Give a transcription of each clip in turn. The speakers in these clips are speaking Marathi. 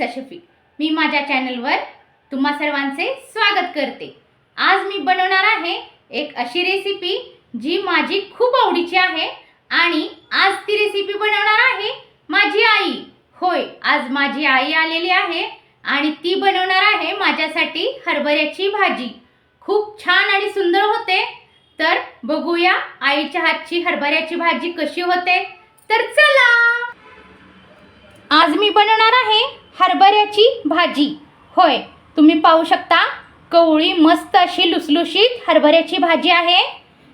अनिसा शफी मी माझ्या चॅनलवर तुम्हा सर्वांचे स्वागत करते. आज मी बनवणार आहे एक अशी रेसिपी जी माझी खूप आवडीची आहे आणि आज ती रेसिपी बनवणार आहे माझी आई. होय आज माझी आई आलेली आहे आणि ती बनवणार आहे माझ्यासाठी हरभऱ्याची भाजी. खूप छान आणि सुंदर होते. तर बघूया आईच्या हातची हरभऱ्याची भाजी कशी होते. तर चला! आज मी बनवणार आहे हरभऱ्याची भाजी. होय तुम्ही पाहू शकता कवळी मस्त अशी लुसलुशीत हरभऱ्याची भाजी आहे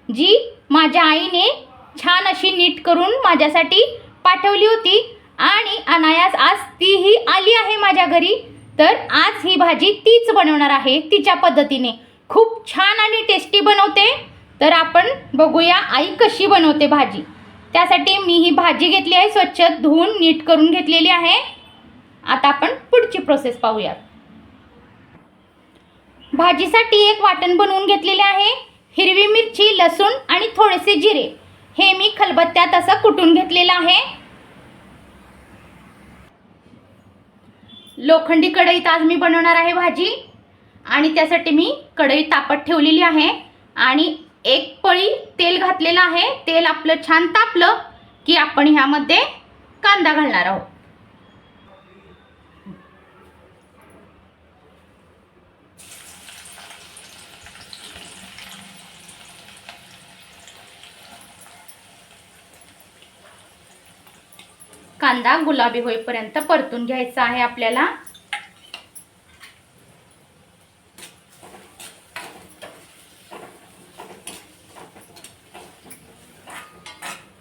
जी माझ्या आईने छान अशी नीट करून माझ्यासाठी पाठवली होती आणि अनायास आज तीही आली आहे माझ्या घरी. तर आज ही भाजी तीच बनवणार आहे तिच्या पद्धतीने. खूप छान आणि टेस्टी बनवते. तर आपण बघूया आई कशी बनवते भाजी. त्यासाठी मी ही भाजी घेतली आहे स्वच्छ धुवून नीट करून घेतलेली आहे. आता आपण पुढची प्रोसेस पाहूयात. भाजीसाठी एक वाटण बनवून घेतलेले आहे. हिरवी मिरची लसूण आणि थोडेसे जिरे. हे मी खलबत्त्यात असं कुटून घेतलेलं आहे. लोखंडी कढईत आज मी बनवणार आहे भाजी. आणि त्यासाठी मी कढई तापत ठेवलेली आहे. आणि एक पळी तेल घातलेलं आहे. तेल आपलं छान तापलं की आपण ह्यामध्ये कांदा घालणार आहोत. कांदा गुलाबी होईपर्यंत परतून घ्यायचा आहे आपल्याला.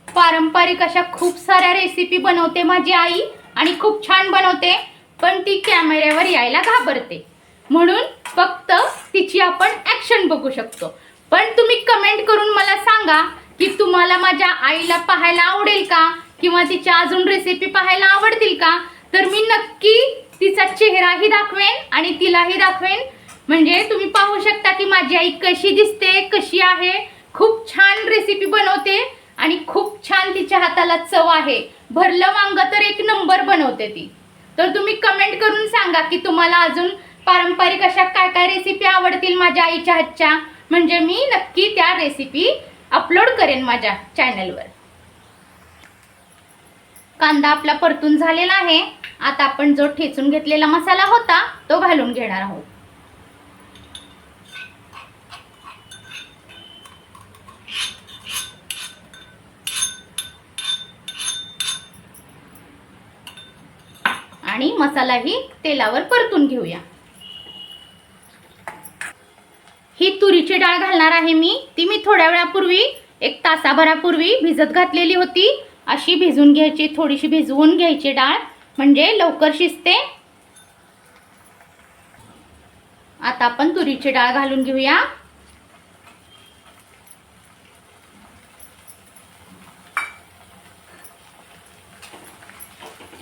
पारंपरिक अशा खूप साऱ्या रेसिपी बनवते माझी आई आणि खूप छान बनवते पण ती कॅमेऱ्यावर यायला घाबरते. म्हणून फक्त तिची आपण ॲक्शन बघू शकतो. पण तुम्ही कमेंट करून मला सांगा की तुम्हाला माझ्या आईला पाहायला आवडेल का? किंवा तिच्या अजून रेसिपी पाहायला आवडतील का? तर मी नक्की तिचा चेहराही दाखवेन आणि तिलाही दाखवेन. म्हणजे तुम्ही पाहू शकता की माझी आई कशी दिसते कशी आहे. खूप छान रेसिपी बनवते आणि खूप छान तिच्या हाताला चव आहे. भरलं वांग तर एक नंबर बनवते ती. तर तुम्ही कमेंट करून सांगा की तुम्हाला अजून पारंपरिक अशा काय काय रेसिपी आवडतील माझ्या आईच्या हातच्या. म्हणजे मी नक्की त्या रेसिपी अपलोड करेन माझ्या चॅनलवर कांदा आपला परतून झालेला आहे. आता आपण जो ठेचून घेतलेला मसाला होता तो घालून घेणार आहोत. आणि मसालाही तेलावर परतून घेऊया. ही तुरीची डाळ घालणार आहे मी. ती मी थोड्या वेळापूर्वी एक तासाभरापूर्वी भिजत घातलेली होती. अशी भिजून घ्यायची थोडीशी भिजवून घ्यायची डाळ म्हणजे लवकर शिजते. आता आपण तुरीची डाळ घालून घेऊया.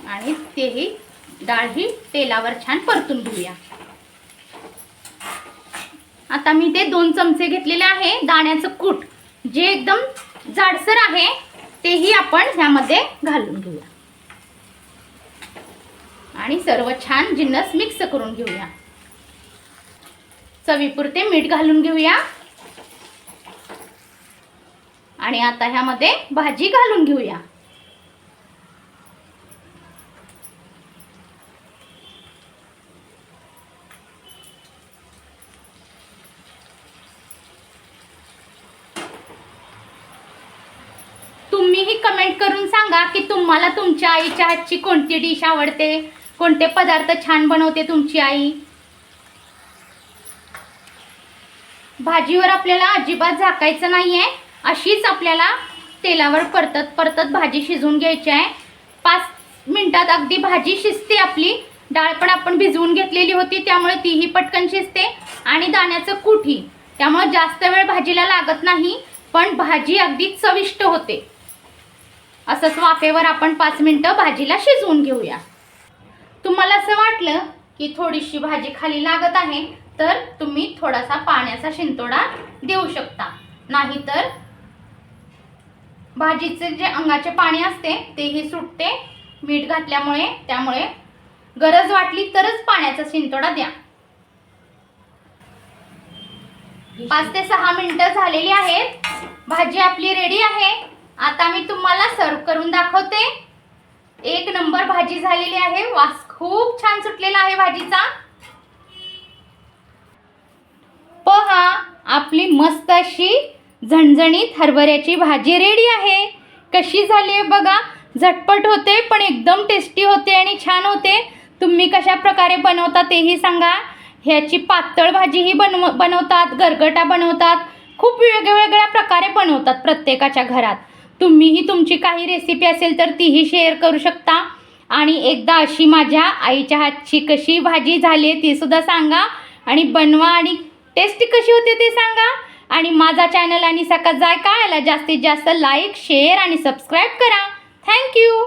आणि तेही डाळ ही तेलावर छान परतून घेऊया. आता मी ते दोन चमचे घेतलेले आहे दाण्याचं कूट. जे एकदम जाडसर आहे तेही आपण ह्यामध्ये घालून घेऊया. आणि सर्व छान जिन्नस मिक्स करून घेऊया. चवीपुरते मीठ घालून घेऊया. आणि आता ह्यामध्ये भाजी घालून घेऊया तुम्हीही कमेंट करून सांगा की तुम्हाला तुमच्या आईच्या हातची कोणती डिश आवडते? कोणते पदार्थ छान बनवते तुमची आई? भाजीवर आपल्याला अजिबात झाकायचं नाही आहे अशीच आपल्याला तेलावर परतत परतत भाजी शिजवून घ्यायची आहे. पाच मिनिटात अगदी भाजी शिजते आपली. डाळ पण आपण भिजवून घेतलेली होती त्यामुळे तीही पटकन शिजते. आणि दाण्याचं कुठी त्यामुळे जास्त वेळ भाजीला लागत नाही पण भाजी अगदी चविष्ट होते. असंच वाफेवर आपण पाच मिनटं भाजीला शिजवून घेऊया. तुम्हाला असं वाटलं की थोडीशी भाजी खाली लागत आहे तर तुम्ही थोडासा पाण्याचा शिंतोडा देऊ शकता. नाहीतर भाजीचे जे अंगाचे पाणी असते तेही सुटते. मीठ घातल्यामुळे त्यामुळे गरज वाटली तरच पाण्याचा शिंतोडा द्या. पाच ते सहा मिनिटं झालेली आहेत. भाजी आपली रेडी आहे. आता मी तुम्हाला सर्व करून दाखवते. एक नंबर भाजी झालेली आहे. वास खूप छान सुटलेला आहे भाजीचा. पहा आपली मस्त अशी झणझणीत हरभऱ्याची भाजी रेडी आहे. कशी झाली आहे बघा. झटपट होते पण एकदम टेस्टी होते आणि छान होते. तुम्ही कशा प्रकारे बनवता तेही सांगा. ह्याची पातळ भाजीही बनव बनवतात गरगटा बनवतात. खूप वेगवेगळ्या प्रकारे बनवतात प्रत्येकाच्या घरात. तुम्हीही तुमची काही रेसिपी असेल तर तीही शेअर करू शकता. आणि एकदा अशी माझ्या आईच्या हातची कशी भाजी झाली आहे ती सुद्धा सांगा. आणि बनवा आणि टेस्टी कशी होते ते सांगा. आणि माझा चॅनल आणि सकाळ जाय याला जास्तीत जास्त लाईक शेअर आणि सबस्क्राईब करा. Thank you